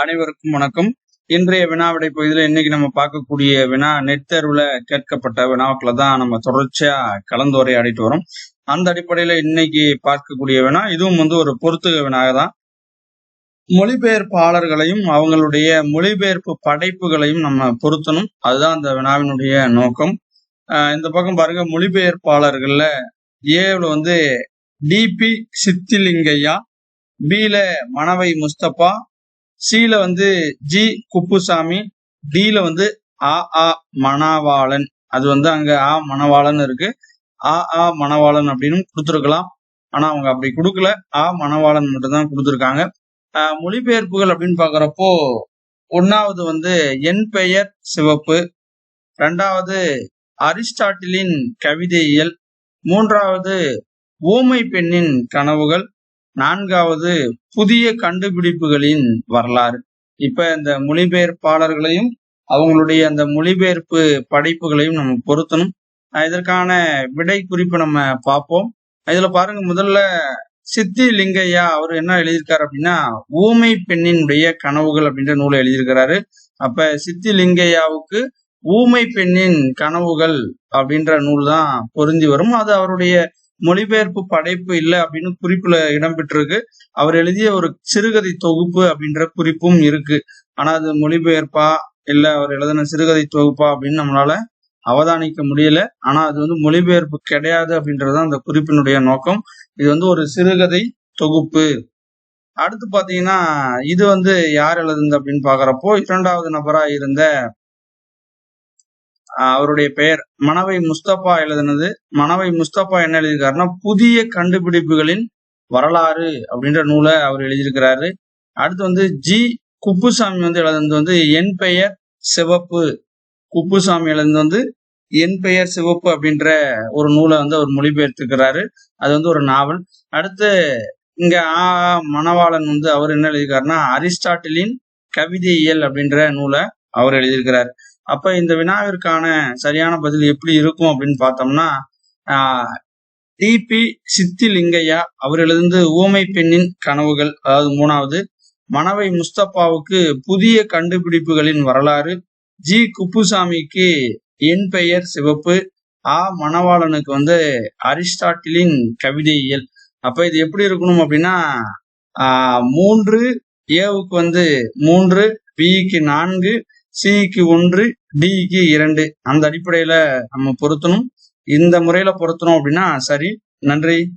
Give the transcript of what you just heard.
அனைவருக்கும் வணக்கம். இன்றைய வினாவிடை பகுதியில் இன்னைக்கு நம்ம பார்க்கக்கூடிய வினா நெட் தேர்வுல கேட்கப்பட்ட வினாக்களை தான் நம்ம தொடர்ச்சியா கலந்துரையாடிட்டு வரோம். அந்த அடிப்படையில இன்னைக்கு பார்க்கக்கூடிய வினா இதுவும் வந்து ஒரு பொருத்துக வினாக தான். மொழிபெயர்ப்பாளர்களையும் அவங்களுடைய மொழிபெயர்ப்பு படைப்புகளையும் நம்ம பொருத்தணும். அதுதான் அந்த வினாவினுடைய நோக்கம். இந்த பக்கம் பாருங்க மொழிபெயர்ப்பாளர்கள்ல ஏவில் வந்து டிபி சித்திலிங்கையா பில மணவை முஸ்தபா சில வந்து ஜி குப்புசாமி டில வந்து ஆ ஆ மணவாளன். அது வந்து அங்க ஆ மணவாளன் இருக்கு. ஆ ஆ மணவாளன் அப்படின்னு கொடுத்துருக்கலாம். ஆனா அவங்க அப்படி கொடுக்கல. ஆ மணவாளன் மட்டும்தான் கொடுத்துருக்காங்க. மொழிபெயர்ப்புகள் அப்படின்னு பாக்குறப்போ ஒன்னாவது வந்து என் பெயர் சிவப்பு. ரெண்டாவது அரிஸ்டாட்டிலின் கவிதையியல். மூன்றாவது ஓமை பெண்ணின் கனவுகள். நான்காவது புதிய கண்டுபிடிப்புகளின் வரலாறு. இப்ப இந்த மொழிபெயர்ப்பாளர்களையும் அவங்களுடைய அந்த மொழிபெயர்ப்பு படைப்புகளையும் நம்ம பொருத்தணும். இதற்கான விடை குறிப்பு நம்ம பார்ப்போம். இதுல பாருங்க முதல்ல சித்தி லிங்கையா அவர் என்ன எழுதியிருக்காரு அப்படின்னா ஊமை பெண்ணினுடைய கனவுகள் அப்படின்ற நூலை எழுதியிருக்கிறாரு. அப்ப சித்தி லிங்கையாவுக்கு ஊமை பெண்ணின் கனவுகள் அப்படின்ற நூல் தான் பொருந்தி வரும். அது அவருடைய மொழிபெயர்ப்பு படைப்பு இல்லை அப்படின்னு குறிப்புல இடம்பெற்றிருக்கு அவர் எழுதிய ஒரு சிறுகதை தொகுப்பு அப்படின்ற குறிப்பும் இருக்கு. ஆனா அது மொழிபெயர்ப்பா இல்ல அவர் எழுதின சிறுகதை தொகுப்பா அப்படின்னு நம்மளால அவதானிக்க முடியல. ஆனா அது வந்து மொழிபெயர்ப்பு கிடையாது அப்படின்றது அந்த குறிப்பினுடைய நோக்கம். இது வந்து ஒரு சிறுகதை தொகுப்பு. அடுத்து பாத்தீங்கன்னா இது வந்து யார் எழுதுனது அப்படின்னு பாக்குறப்போ இரண்டாவது நபரா இருந்த அவருடைய பெயர் மணவை முஸ்தபா எழுதினது. மணவை முஸ்தபா என்ன எழுதியிருக்காருன்னா புதிய கண்டுபிடிப்புகளின் வரலாறு அப்படின்ற நூலை அவர் எழுதியிருக்கிறாரு. அடுத்து வந்து ஜி. குப்புசாமி வந்து எழுதுனது வந்து என் பெயர் சிவப்பு. குப்புசாமி எழுதுனது வந்து என் பெயர் சிவப்பு அப்படின்ற ஒரு நூலை வந்து அவர் மொழிபெயர்த்திருக்கிறாரு. அது வந்து ஒரு நாவல். அடுத்து இங்க ஆ மணவாளன் வந்து அவர் என்ன எழுதியிருக்காருன்னா அரிஸ்டாட்டிலின் கவிதையியல் அப்படின்ற நூலை அவர் எழுதியிருக்கிறார். அப்ப இந்த வினாவிற்கான சரியான பதில் எப்படி இருக்கும் அப்படின்னு பார்த்தோம்னா டிபி சித்திலிங்கையா அவரிலிருந்து ஊமை பெண்ணின் கனவுகள் அதாவது மூணாவது மணவை முஸ்தபாவுக்கு புதிய கண்டுபிடிப்புகளின் வரலாறு ஜி. குப்புசாமிக்கு என் பெயர் சிவப்பு ஆ. மணவாளனுக்கு வந்து அரிஸ்டாட்டிலின் கவிதையியல். அப்ப இது எப்படி இருக்கணும் அப்படின்னா மூன்று ஏவுக்கு வந்து மூன்று பிக்கு நான்கு சிக்கு ஒன்று டிக்கு இரண்டு. அந்த அடிப்படையில நம்ம பொருத்தணும். இந்த முறையில பொருத்தணும் அப்படின்னா சரி நன்றி.